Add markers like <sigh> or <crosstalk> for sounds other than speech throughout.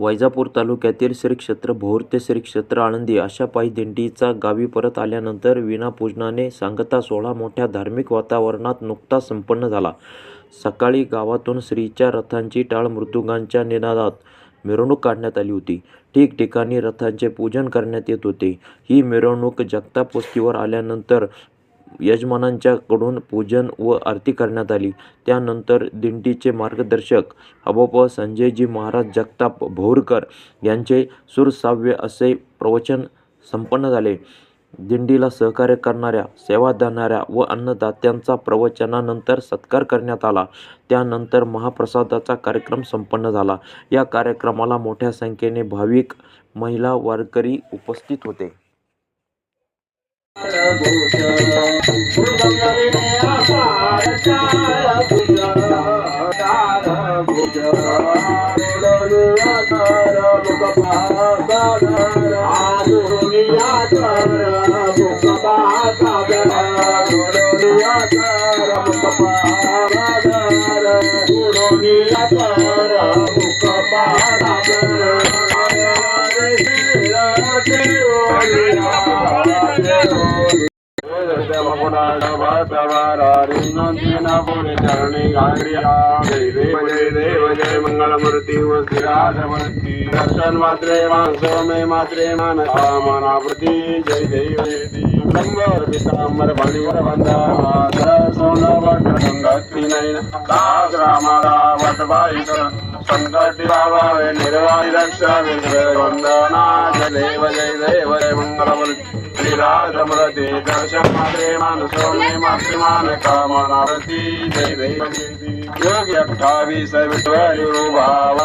वैजापूर तालुक्यातील श्री क्षेत्र भोर ते श्री क्षेत्र आळंदी अशा पायी दिंडीचा गावी परत आल्यानंतर विनापूजनाने सांगता सोहळा मोठ्या धार्मिक वातावरणात नुकताच संपन्न झाला. सकाळी गावातून श्रीच्या रथांची टाळ मृदुंगांच्या निनादात मिरवणूक काढण्यात आली होती. ठिकठिकाणी रथांचे पूजन करण्यात येत होते. ही मिरवणूक जगताप वस्तीवर आल्यानंतर यजमानांच्याकडून पूजन व आरती करण्यात आली. त्यानंतर दिंडीचे मार्गदर्शक अबोप संजयजी महाराज जगताप भोरकर यांचे सुरसाव्य असे प्रवचन संपन्न झाले. दिंडीला सहकार्य करणाऱ्या सेवा देणाऱ्या व अन्नदात्यांचा प्रवचनानंतर सत्कार करण्यात आला. त्यानंतर महाप्रसादाचा कार्यक्रम संपन्न झाला. या कार्यक्रमाला मोठ्या संख्येने भाविक महिला वारकरी उपस्थित होते. Bye. जय मंगलमूर्ती व श्रीराजमूर्ती दर्शन मात्रे मानसो मे मात्रे मान मनावृती जय देव शंभर पितांबर बळीवर बंधा मातर सोन वट संगती नैन दास रामाला वट बाईक संकटी बाबावे निर्वाणी रक्षा विग्रह वंदना जय देव जय देव जय मंगलमूर्ती श्रीराजमूर्ती दर्शन मात्रे मानसो मे मातृमान कामनावृती जय देव जय देव योगी अठ्ठावीस विठ्ठल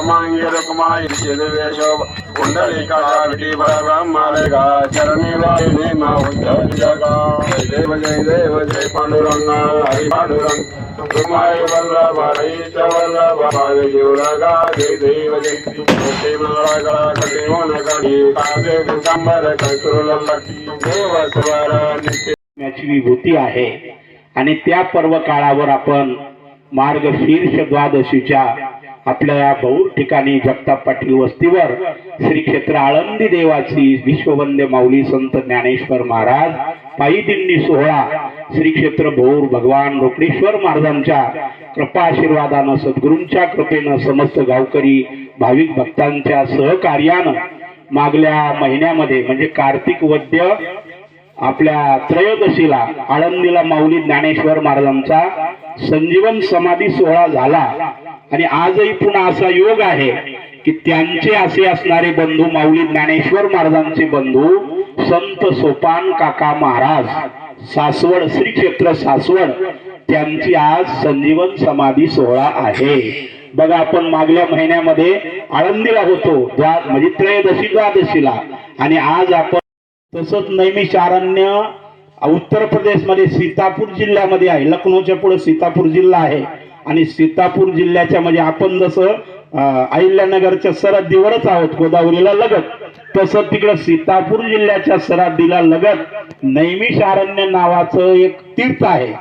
मांगी रुक्माई शिदवे शोभ कुंडली काळा विटी ब्रह्मालेगा चरणी वाहिनी उद्धव जगा जय देव जय देव जय पांडुरंग हरी पांडुरंग रुक्माई वल्लभ हरी च वल्लभ भावे जीवलगा जय देव जय कोटी मंगळा कटी होन कटी कागे कंबर कंकुरुल लकी देव स्वर नित्य याची विभूती आहे. आणि त्या पर्व काळावर आपण मार्गशीर्ष द्वादशीच्या आपल्या या बहु ठिकाणी जगताप पाटील वस्तीवर श्री क्षेत्र आळंदी देवाची विश्ववंद माऊली संत ज्ञानेश्वर महाराज पायी दिंडी सोहळा श्री क्षेत्र भोर भगवान रोकडेश्वर महाराजांच्या कृपा आशीर्वादानं सद्गुरूंच्या कृपेनं समस्त गावकरी भाविक भक्तांच्या सहकार्यानं मागल्या महिन्यामध्ये म्हणजे कार्तिक वद्य आपल्या त्रयोदशीला आळंदीला माऊली ज्ञानेश्वर महाराजांचा संजीवन समाधी सोहळा झाला. आणि आजही पुन्हा असा योग आहे की त्यांचे असे असणारे बंधू माऊली ज्ञानेश्वर महाराजांचे बंधू संत सोपान काका महाराज सासवड श्री क्षेत्र सासवड त्यांची आज संजीवन समाधी सोहळा आहे. बघा आपण मागल्या महिन्यामध्ये आळंदीला होतो द्वा म्हणजे त्रयोदशी द्वादशीला. आणि आज आपण तसंच नैमिषारण्य उत्तर प्रदेशमध्ये सीतापूर जिल्ह्यामध्ये आहे. लखनौच्या पुढे सीतापूर जिल्हा आहे. आणि सीतापूर जिल्ह्याच्या म्हणजे आपण जसं अहिल्यानगरच्या सरहद्दीवरच आहोत गोदावरीला लगत. तसं तिकडं सीतापूर जिल्ह्याच्या सरहद्दीला लगत नैमिषारण्य नावाचं एक तीर्थ आहे.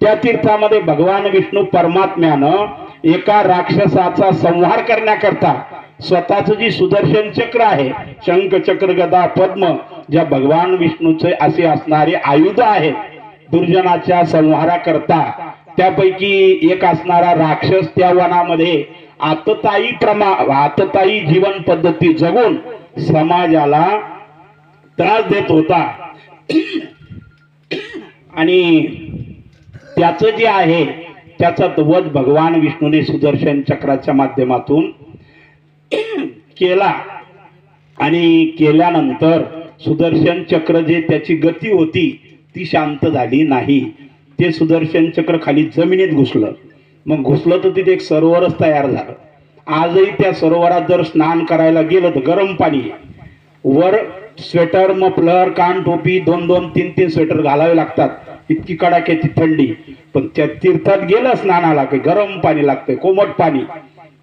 त्या तीर्थामध्ये भगवान विष्णू परमात्म्यानं एका राक्षसाचा संहार करण्याकरता स्वतःच जी सुदर्शन चक्र आहे शंख चक्र गदा पद्म ज्या भगवान विष्णूचे असे असणारे आयुध आहेत दुर्जनाच्या संहाराकरता त्यापैकी एक असणारा राक्षस त्या वनामध्ये आतताई प्रमा आतताई जीवन पद्धती जगून समाजाला त्रास देत होता. आणि त्याचं जे आहे त्याचा वध भगवान विष्णूने सुदर्शन चक्राच्या माध्यमातून केला. आणि केल्यानंतर सुदर्शन चक्र जे त्याची गती होती ती शांत झाली नाही. ते सुदर्शन चक्र खाली जमिनीत घुसलं. मग घुसलं तर तिथे एक सरोवरच तयार झालं. आजही त्या सरोवरात जर स्नान करायला गेलं तर गरम पाणी वर स्वेटर मफलर कान टोपी दोन दोन तीन तीन स्वेटर घालावे लागतात. इतकी कडाक्याची थंडी. पण त्या तीर्थात गेलं स्नानाला की गरम पाणी लागतंय कोमट पाणी.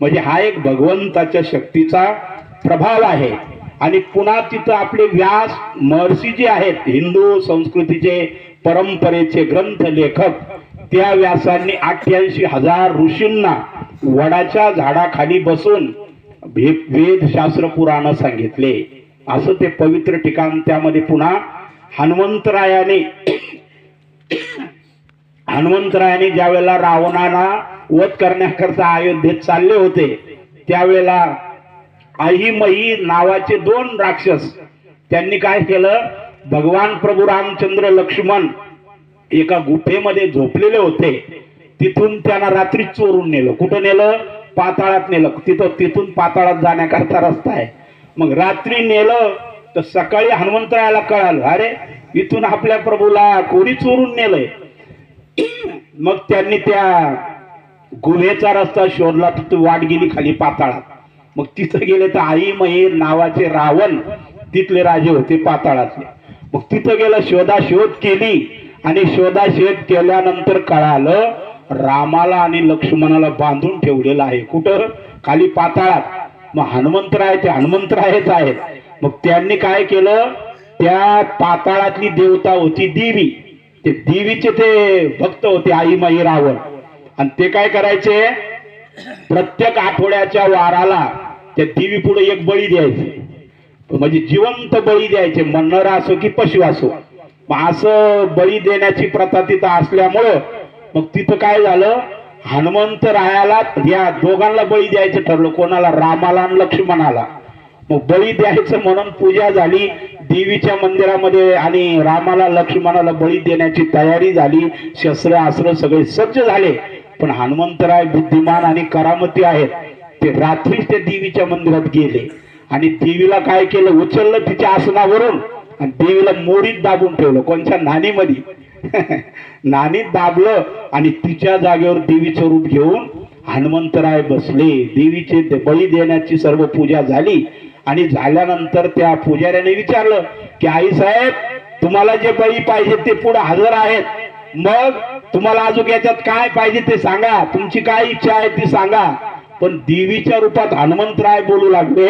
म्हणजे हा एक भगवंताच्या शक्तीचा प्रभाव आहे. आणि पुन्हा तिथं आपले व्यास महर्षी जे आहेत हिंदू संस्कृतीचे परंपरेचे ग्रंथ लेखक त्या व्यासांनी अठ्ठ्याऐंशी हजार ऋषींना वडाच्या झाडाखाली बसून भे- वेद शास्त्र पुराण सांगितले. असं ते पवित्र ठिकाण त्यामध्ये पुन्हा हनुमंतरायाने हनुमंतरायाने ज्या वेळेला रावणाला वध करण्याकरता अयोध्येत चालले होते. त्यावेळेला अहिमयी नावाचे दोन राक्षस त्यांनी काय केलं? भगवान प्रभू रामचंद्र लक्ष्मण एका गुफेमध्ये झोपलेले होते. तिथून त्यांना रात्री चोरून नेलं. कुठं नेलं? पाताळात नेलं. तिथं तिथून पाताळात जाण्याकरता रस्ता आहे. मग रात्री नेलं तर सकाळी हनुमंतरायाला कळालं अरे इथून आपल्या प्रभूला कोणी चोरून नेलंय? मग त्यांनी त्या गुन्हेचा रस्ता शोधला तर तू वाट गेली खाली पाताळात. मग तिथं गेले तर आई महेर नावाचे रावण तिथले राजे होते पाताळातले. मग तिथं गेलं शोधाशोध केली आणि शोधाशोध केल्यानंतर कळालं रामाला आणि लक्ष्मणाला बांधून ठेवलेलं आहे. कुठं? खाली पाताळात. मग हनुमंतराय ते हनुमंतरायच आहेत. मग त्यांनी काय केलं? त्या पाताळातली देवता होती देवी. ते देवीचे ते भक्त होते आई माई रावण. आणि ते काय करायचे? प्रत्येक आठवड्याच्या वाराला त्या देवी पुढे एक बळी द्यायचे. म्हणजे जिवंत बळी द्यायचे. मन्नर असो की पशु असो. मग असं बळी देण्याची प्रथा तिथं असल्यामुळं मग तिथं काय झालं? हनुमंत रायाला या दोघांना बळी द्यायचं ठरलं. कोणाला? रामाला आणि लक्ष्मणाला. मग बळी द्यायचं म्हणून पूजा झाली. देवीच्या मंदिरामध्ये आणि रामाला लक्ष्मणाला बळी देण्याची तयारी झाली. शस्त्र अस्त्र सगळे सज्ज झाले. पण हनुमंतराय बुद्धिमान आणि करामती आहेत. ते रात्रीच त्या देवीच्या मंदिरात गेले. आणि देवीला काय केलं? उचललं तिच्या आसनावरून आणि देवीला मोडीत दाबून ठेवलं. कोणत्या नाणीमध्ये <laughs> नाणीत दाबलं आणि तिच्या जागेवर देवीचं रूप घेऊन हनुमंतराय बसले. देवीचे ते बळी देण्याची सर्व पूजा झाली. आणि झाल्यानंतर त्या पुजाऱ्याने विचारलं की आई साहेब तुम्हाला जे बळी पाहिजे ते पुढे हजर आहेत. मग तुम्हाला अजून याच्यात काय पाहिजे ते सांगा. तुमची काय इच्छा आहे ती सांगा. पण देवीच्या रूपात हनुमंतराय बोलू लागले.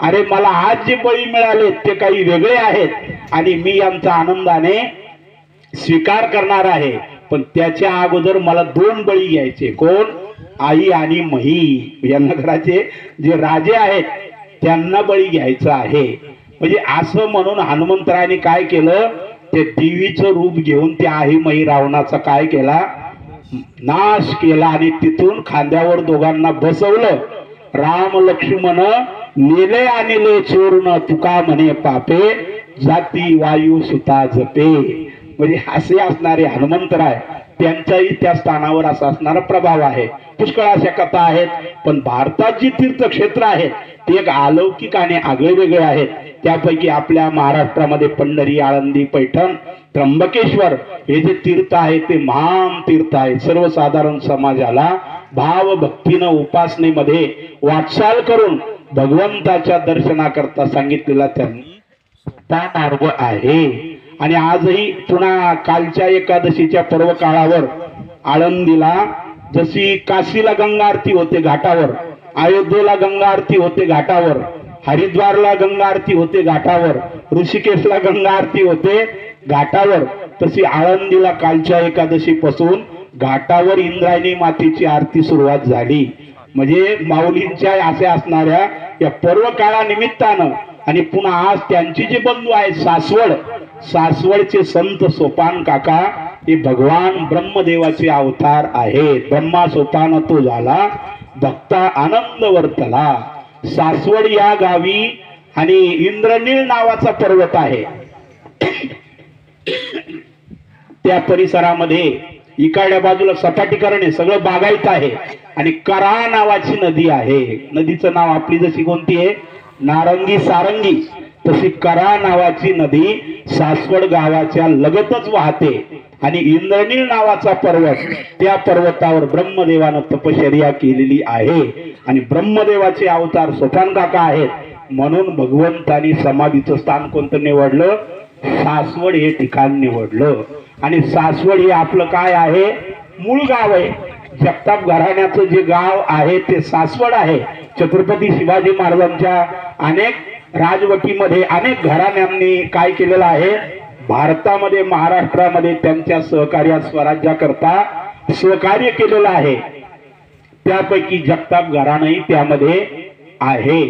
अरे मला आज जे बळी मिळाले ते काही वेगळे आहेत. आणि मी यांचा आनंदाने स्वीकार करणार आहे. पण त्याच्या अगोदर मला दोन बळी घ्यायचे. कोण? आई आणि मही. या नगराचे जे राजे आहेत त्यांना बळी घ्यायचा आहे. म्हणजे असं म्हणून हनुमंतरायाने काय केलं? ते देवीचं रूप घेऊन त्या आई रावणाचा काय केला? नाश केला आणि तिथून खांद्यावर दोघांना बसवलं. राम लक्ष्मण नेले आणले चोरून तुका म्हणे पापे जाती वायू सुता जपे. म्हणजे असे असणारे हनुमंतराय त्यांचाही त्या स्थानावर असा असणारा प्रभाव आहे. पुष्कळ अशा कथा आहेत पण भारतात जी तीर्थक्षेत्र आहेत ते एक अलौकिक आणि आगळे वेगळे आहेत. त्यापैकी आपल्या महाराष्ट्रामध्ये पंढरी आळंदी पैठण त्र्यंबकेश्वर हे जे तीर्थ आहे ते महान तीर्थ आहे. सर्वसाधारण समाजाला भाव भक्तीनं उपासनेमध्ये वाटचाल करून भगवंताच्या दर्शनाकरता सांगितलेला त्यांनी त्या मार्ग आहे. आणि आजही पुन्हा कालच्या एकादशीच्या पर्व काळावर आळंदीला जशी काशीला गंगा आरती होते घाटावर अयोध्येला गंगा आरती होते घाटावर हरिद्वारला गंगा आरती होते घाटावर ऋषिकेशला गंगा आरती होते घाटावर. तशी आळंदीला कालच्या एकादशी पासून घाटावर इंद्रायणी मातेची आरती सुरुवात झाली. म्हणजे माऊलींच्या असे असणाऱ्या या पर्व काळानिमित्तानं आणि पुन्हा आज त्यांची जे बंधू आहेत सासवड सासवडचे संत सोपान काका हे भगवान ब्रह्मदेवाचे अवतार आहेत. ब्रह्मा सोपान तो झाला भक्ता आनंद वर्तला सासवड या गावी आणि इंद्रनीळ नावाचा पर्वत आहे. त्या परिसरामध्ये इकडल्या बाजूला सपाटीकरण आहे सगळं बागायत आहे आणि करा नावाची नदी आहे. नदीचं नाव आपली जशी कोणती आहे? नारंगी सारंगी. तशी करा नावाची नदी सासवड गावाच्या लगतच वाहते आणि इंद्रनील नावाचा पर्वत त्या पर्वतावर ब्रह्मदेवानं तपश्चर्या केलेली आहे. आणि ब्रह्मदेवाचे अवतार सोपान काका आहेत. म्हणून भगवंतानी समाधीचं स्थान कोणतं निवडलं? सासवड हे ठिकाण निवडलं. आणि सासवड हे आपलं काय आहे? मूळ गाव आहे. जगताप घराण्याचं जे गाव आहे ते सासवड आहे. छत्रपती शिवाजी महाराजांच्या अनेक राजवटीमध्ये अनेक घराण्यांनी काय केलेलं आहे? भारतामध्ये महाराष्ट्रामध्ये त्यांच्या सहकार्यात स्वराज्याकरता सहकार्य केलेलं आहे. त्यापैकी जगताप घराणंही त्यामध्ये आहे.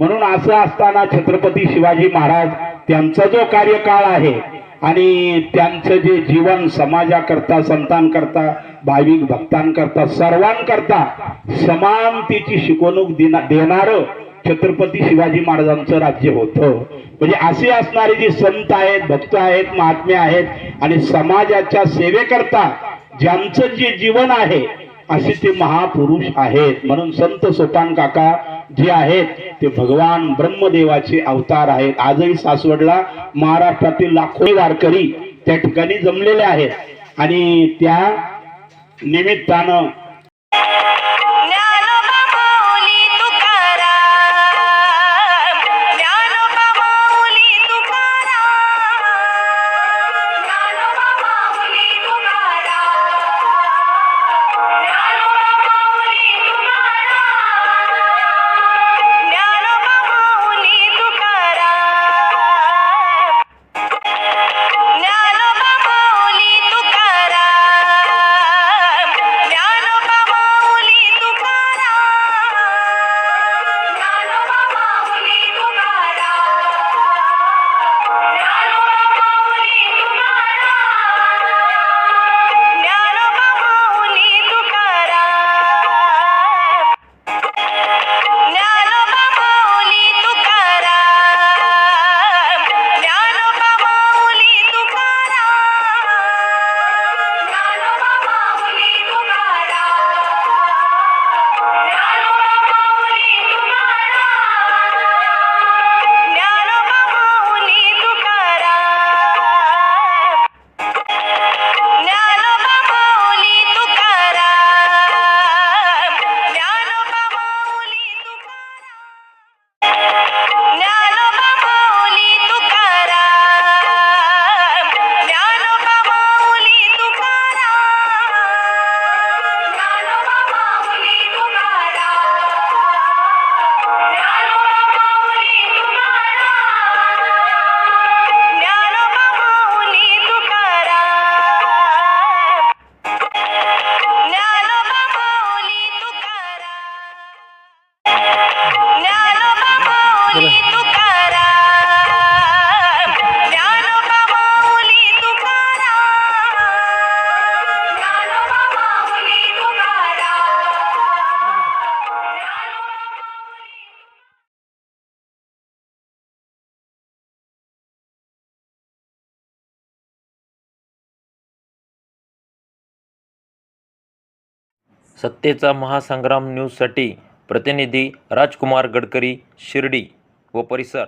म्हणून असं असताना छत्रपती शिवाजी महाराज त्यांचा जो कार्यकाळ आहे आणि त्यांचं जे जीवन समाजाकरता संतांकरता भाविक भक्तांकरता सर्वांकरता समानतेची शिकवणूक देणारं छत्रपती शिवाजी महाराजांचं राज्य होतं. म्हणजे असे असणारे जे संत आहेत भक्त आहेत महात्मे आहेत आणि समाजाच्या सेवेकरता ज्यांचं जे जीवन आहे असे ते महापुरुष आहेत. म्हणून संत सोपान काका जे आहेत ते भगवान ब्रह्मदेवाचे अवतार आहेत. आजही सासवडला महाराष्ट्रातील लाखो वारकरी त्या ठिकाणी जमलेले आहेत. आणि त्या निमित्तानं सत्तेचा महासंग्राम न्यूजसाठी प्रतिनिधी राजकुमार गडकरी शिर्डी व परिसर.